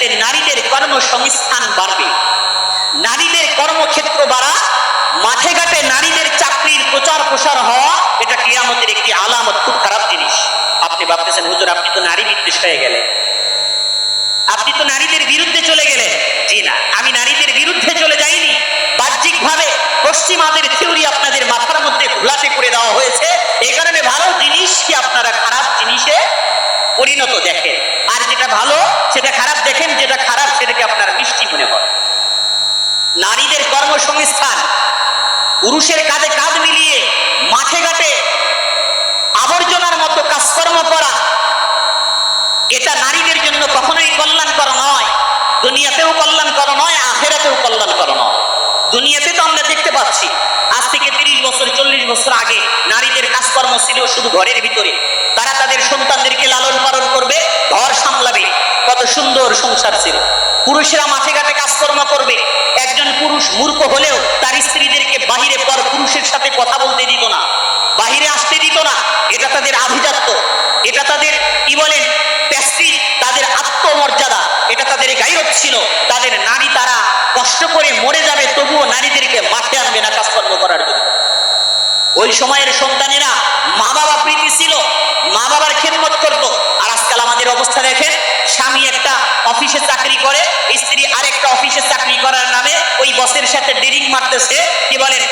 দুনিয়াতে নারীদের কর্মসংস্থান বাড়বে। নারীদের কর্মক্ষেত্র বাড়া, মাঠে ঘাটে নারীদের চাকরির প্রচার প্রসার হওয়া, এটা কিয়ামতের একটি আলামত, খুব খারাপ জিনিস। আপনি ভাবতেছেন, হুজুর, আপনি তো নারী বিদ্বেষ হয়ে গেলেন। আপনি তো নারীদের বিরুদ্ধে চলে গেলেন জি না আমি নারীদের বিরুদ্ধে চলে যাইনি বাহ্যিক ভাবে পশ্চিমাদের থিওরি আপনাদের মাথার মধ্যে ঘোলাটে করে দেওয়া হয়েছে এই কারণে ভালো জিনিসকে আপনারা খারাপ জিনিসে পরিণত দেখেন আর যেটা ভালো সেটা খারাপ দেখেন, যেটা খারাপ সেটাকে আপনার মিষ্টি মনে হয় নারীদের কর্মসংস্থান, পুরুষের কাঁধে কাঁধ মিলিয়ে মাঠে ঘাটে আবর্জনার মতো কাজকর্ম করা, এটা নারীদের জন্য কখনোই কল্যাণকর নয়। দুনিয়াতেও কল্যাণকর নয়, আখেরাতেও কল্যাণকর নয়। দুনিয়াতে তো আমরা দেখতে পাচ্ছি, আজ থেকে তিরিশ বছর, চল্লিশ বছর আগে নারীদের কাজকর্ম ছিল শুধু ঘরের ভিতরে। তারা তাদের সন্তানদেরকে লালন পালন করবে, ঘর সামলাবে। সুন্দর সংসার ছিল। পুরুষেরা মাঠে ঘাটে কাজকর্ম করবে। একজন পুরুষ মূর্খ হলেও তার স্ত্রীদেরকে বাহিরে পর পুরুষের সাথে কথা বলতে দিত না। বাহিরে আসতে দিত না। এটা তাদের আভিজাত্য। এটা তাদের, কি বলেন প্যাস্ট্রি তাদের আত্মমর্যাদা। এটা তাদের গাইরত ছিল। তাদের নারী তারা কষ্ট করে মরে যাবে, তবুও নারীদেরকে মাঠে আনবে না কাজকর্ম করার জন্য। ওই সময়ের সন্তানেরা মা বাবা প্রীতি ছিল। মা বাবার খেদমত করত। অবস্থা দেখেন স্বামী একটা অফিসে চাকরি করে, স্ত্রী আরেকটা অফিসে চাকরি করার নামে ওই বসের সাথে ডেরিং মারতেছে। কি বলেন?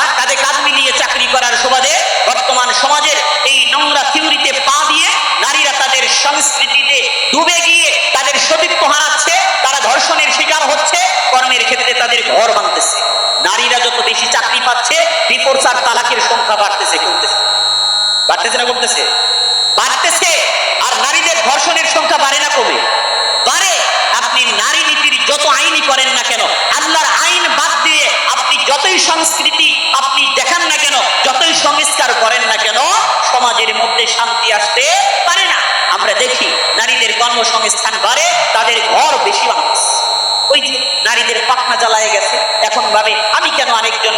আর কাঁধে কাঁধ মিলিয়ে চাকরি করার সুবাদে বর্তমান সমাজের এই নোংরা থিওরিতে পা দিয়ে নারীরা তাদের সংস্কৃতিতে ডুবে গিয়ে তাদের সতীত্ব হারাচ্ছে, তারা ধর্ষণের শিকার হচ্ছে, কর্মের ক্ষেত্রে তাদের ঘর ভাঙতেছে নারীরা যত বেশি চাকরি পাচ্ছে ডিভোর্স আর তালাকের সংখ্যা বাড়তেছে, কমতেছে। বাড়তেছে না কমতেছে? বাড়তেছে। ধর্ষণের সংখ্যা বাড়ে না কমে। বাড়ে। আপনি নারী নীতির যত আইনই করেন না কেন, আল্লাহর আইন বাদ দিয়ে আপনি যতই সংস্কৃতি আপনি দেখান না কেন, যতই সংস্কার করেন না কেন, সমাজের মধ্যে শান্তি আসতে পারে না। আমরা দেখি নারীদের কর্মসংস্থান বাড়ে, তাদের ঘর বেশি ভাঙছে ওই যে নারীদের পাখনা জ্বালায় গেছে। এখন ভাবে, আমি কেন আরেকজন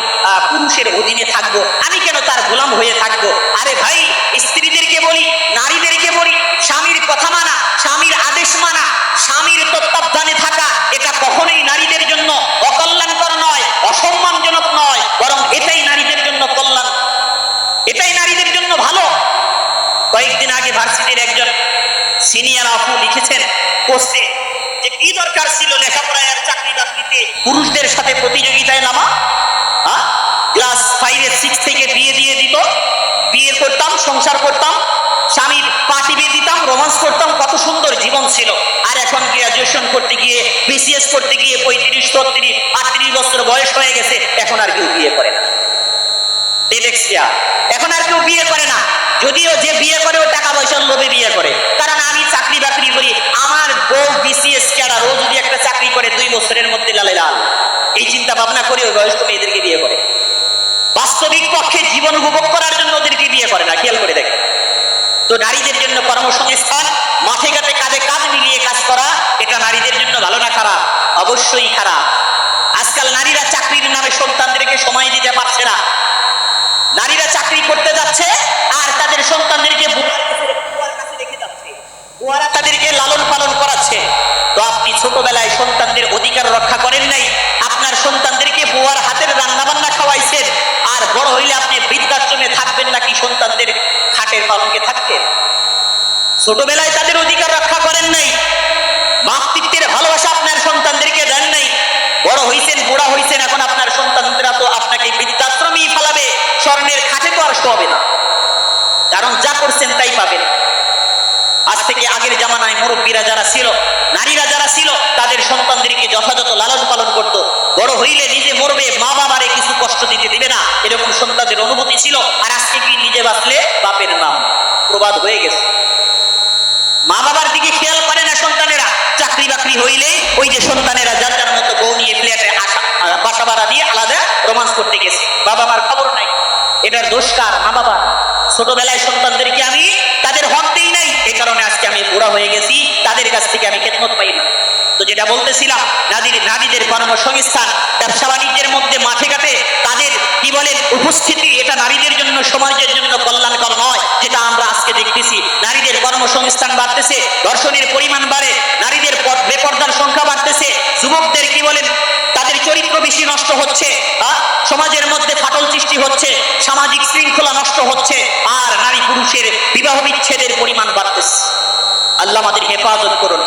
পুরুষের অধীনে থাকব? আমি কেন তার গোলাম হয়ে থাকব? আরে ভাই, স্ত্রীদেরকে বলি নারীদেরকে বলি স্বামীর কথা মানা স্বামীর আদেশ মানা স্বামীর তত্ত্বাবধানে থাকা, এটা কখনোই নারীদের জন্য অকল্যাণকর নয়, অসম্মানজনক নয়, বরং এটাই নারীদের জন্য কল্যাণ। এটাই নারীদের জন্য ভালো। কয়েকদিন আগে ভার্সিটির একজন সিনিয়র আপু লিখেছেন পোস্টে যে কি দরকার ছিল লেখাপড়ায় বিসিএস করতে গিয়ে পঁয়ত্রিশ, ছত্রিশ, আটত্রিশ বছর বয়স হয়ে গেছে, এখন আর কেউ বিয়ে করে না। এখন আর কেউ বিয়ে করে না। যদিও যে বিয়ে করে, ও টাকা পয়সার লোভে বিয়ে করে। কারণ আমি চাকরি বাকরি করি, আমার বউ বিসিএস ক্যাডার ও যদি একটা চাকরি করে, দুই বছরের মধ্যে লালে লাল এই চিন্তা ভাবনা করে ওই বয়স্ক মেয়েদেরকে বিয়ে করে। বাস্তবিক পক্ষে জীবন উপভোগ করার জন্য ওদেরকে বিয়ে করে না, খেয়াল করে দেখে তো নারীদের জন্য কর্মসংস্থান মাঠে ঘাটে কাঁধে কাঁধ মিলিয়ে কাজ করা, এটা নারীদের জন্য ভালো না খারাপ? অবশ্যই খারাপ। আজকাল নারীরা চাকরির নামে সন্তানদেরকে সময় দিতে পারছে না। নারীরা চাকরি করতে যাচ্ছে, আর তাদের সন্তানদেরকে তাদেরকে লালন পালন করাচ্ছে। তো আপনি ছোটবেলায় সন্তানদের অধিকার রক্ষা করেন নাই, আপনার সন্তানদেরকে বুয়ার হাতের রান্না বান্না খাওয়াইছেন, আর বড় হইলে আপনি বৃদ্ধাশ্রমে থাকবেন নাকি সন্তানদের খাটের পালনকে থাকতেন? ছোটবেলায় তাদের অধিকার রক্ষা করেন নাই, মাতৃত্বের ভালোবাসা আপনার সন্তানদেরকে দেন নাই, বড় হইছেন, বুড়া হইছেন, এখন আপনার সন্তানরা তো আপনাকে বৃদ্ধাশ্রমেই ফেলাবে, স্বর্ণের খাটে তো আর হবে না। কারণ যা করছেন তাই পাবেন। আজ থেকে আগের জামানায় মুরব্বীরা যারা ছিল, নারীরা যারা ছিল, তাদের সন্তানদেরকে যথাযথ লালন পালন করত। বড় হইলে নিজে মরবে, মা বাবারে কিছু কষ্ট দিতে দিবে না। এরকম সন্তানদের অনুভূতি ছিল, আর আজকে কি নিজে বাঁচলে? বাপের নাম। প্রবাদ হয়ে গেছে। মা বাবার দিকে খেয়াল করে না সন্তানেরা। চাকরি বাকরি হইলে ওই যে সন্তানেরা যার যার মতো বউ নিয়ে ফ্ল্যাটে আসা বাসা ভাড়া দিয়ে আলাদা রোমান্স করতে গেছে। বাবা মার খবর নাই। এটার দোষ কার? মা বাবা ছোটবেলায় সন্তানদেরকে আমি তাদের হক দিই নাই। এই কারণে আজকে আমি বুড়া হয়ে গেছি। তাদের কাছ থেকে আমি খেদমত পাই না। তো যেটা বলতেছিলাম নারীর নারীদের কর্মসংস্থান, ব্যবসা বাণিজ্যের মধ্যে মাঠে ঘাটে তাদের কি বলেন উপস্থিতি, এটা নারীদের জন্য, সমাজের জন্য কল্যাণকর নয়, যেটা আমরা আজকে দেখতেছি। নারীদের কর্মসংস্থান বাড়তেছে ধর্ষণের পরিমাণ বাড়ে, নারীদের বেপর্দার সংখ্যা বাড়তেছে, যুবকদের কি বলেন, তাদের চরিত্র বেশি নষ্ট হচ্ছে সমাজের মধ্যে ফাটল সৃষ্টি হচ্ছে, সামাজিক শৃঙ্খলা নষ্ট হচ্ছে, আর নারী পুরুষের বিবাহ বিচ্ছেদের পরিমাণ বাড়তেছে। আল্লাহ আমাদের হেফাজত করুন।